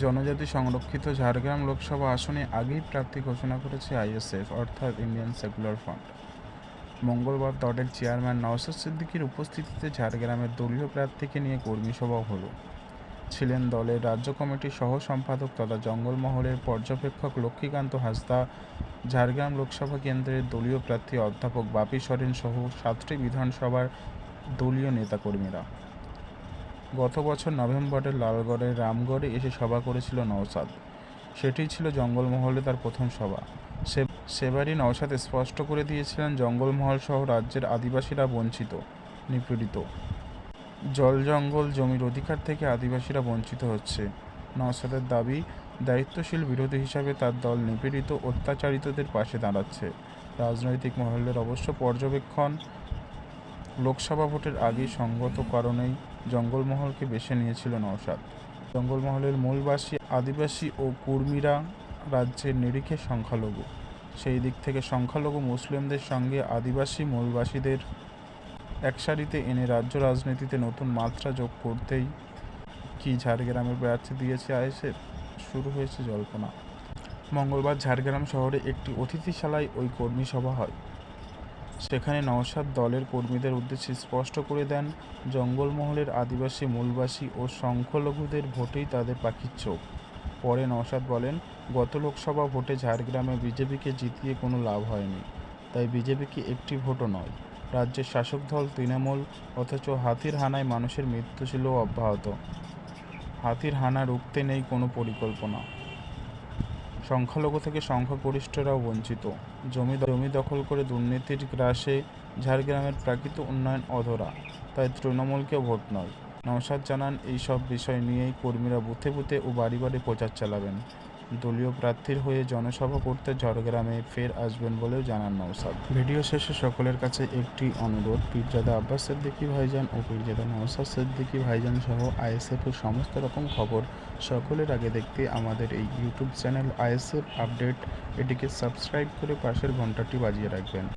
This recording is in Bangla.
জনজাতি সংরক্ষিত ঝাড়গ্রাম লোকসভা আসনে আগেই প্রার্থী ঘোষণা করেছে আইএসএফ, অর্থাৎ ইন্ডিয়ান সেকুলার ফ্রন্ট। মঙ্গলবার দলের চেয়ারম্যান নওশাদ সিদ্দিকীর উপস্থিতিতে ঝাড়গ্রামের দলীয় প্রার্থীকে নিয়ে কর্মী সভা হলো। ছিলেন দলের রাজ্য কমিটির সহ সম্পাদক তথা জঙ্গলমহলের পর্যবেক্ষক লক্ষ্মীকান্ত হাসদা, ঝাড়গ্রাম লোকসভা কেন্দ্রের দলীয় প্রার্থী অধ্যাপক বাপি সরেন সহ সাতটি বিধানসভার দলীয় নেতাকর্মীরা। গত বছর নভেম্বরে লালগড়ের রামগড়ে এসে সভা করেছিল নওসাদ। সেটিই ছিল জঙ্গলমহলে তার প্রথম সভা। সে, সেবারই নওশাদ স্পষ্ট করে দিয়েছিলেন জঙ্গলমহল সহ রাজ্যের আদিবাসীরা বঞ্চিত, নিপীড়িত। জল জঙ্গল জমির অধিকার থেকে আদিবাসীরা বঞ্চিত হচ্ছে। নওসাদের দাবি, দায়িত্বশীল বিরোধী হিসাবে তার দল নিপীড়িত, অত্যাচারিতদের পাশে দাঁড়াচ্ছে। রাজনৈতিক মহলের অবশ্য পর্যবেক্ষণ লোকসভা ভোটের আগেই সঙ্গত কারণেই জঙ্গলমহলকে বেছে নিয়েছিল নওশাদ। জঙ্গলমহলের মূলবাসী, আদিবাসী ও কুর্মীরা রাজ্যের নিরিখে সংখ্যালঘু। সেই দিক থেকে সংখ্যালঘু মুসলিমদের সঙ্গে আদিবাসী মূলবাসীদের একসারিতে এনে রাজ্য রাজনীতিতে নতুন মাত্রা যোগ করতেই কি ঝাড়গ্রামের প্রার্থী দিয়েছে আইএসএফ? শুরু হয়েছে জল্পনা। মঙ্গলবার ঝাড়গ্রাম শহরে একটি অতিথিশালায় ওই কর্মী সভা হয়। সেখানে নওশাদ দলের কর্মীদের উদ্দেশ্যে স্পষ্ট করে দেন, জঙ্গলমহলের আদিবাসী, মূলবাসী ও সংখ্যালঘুদের ভোটেই তাদের পাখির চোখ। পরে নওশাদ বলেন, গত লোকসভা ভোটে ঝাড়গ্রামে বিজেপিকে জিতিয়ে কোনো লাভ হয়নি। তাই বিজেপিকে একটি ভোটও নয়। রাজ্যের শাসক দল তৃণমূল, অথচ হাতির হানায় মানুষের মৃত্যু ছিল অব্যাহত। হাতির হানা রুখতে নেই কোনো পরিকল্পনা। সংখ্যালঘু থেকে সংখ্যাগরিষ্ঠরাও বঞ্চিত। জমি জমি দখল করে দুর্নীতির গ্রাসে ঝাড়গ্রামের প্রাকৃত উন্নয়ন অধরা, তাই তৃণমূলকে ভোট নয়। নওশাদ জানান, এইসব বিষয় নিয়েই কর্মীরা বুথে বুথে ও বাড়ি বাড়ি প্রচার চালাবেন। দলীয় প্রার্থীর হয়ে জনসভা করতে ঝড়গ্রামে ফের আসবেন বলেও জানান নৌসাদ ভিডিও শেষে সকলের কাছে একটি অনুরোধ, পীরজাদা আব্বাস সিদ্দিকী ভাইজান ও পীরজাদা নৌসাদ সিদ্দিকী ভাইজান সহ আইএসএফের সমস্ত রকম খবর সকলের আগে দেখতে আমাদের এই ইউটিউব চ্যানেল আইএসএফ আপডেট। এটিকে সাবস্ক্রাইব করে পাশের ঘন্টাটি বাজিয়ে রাখবেন।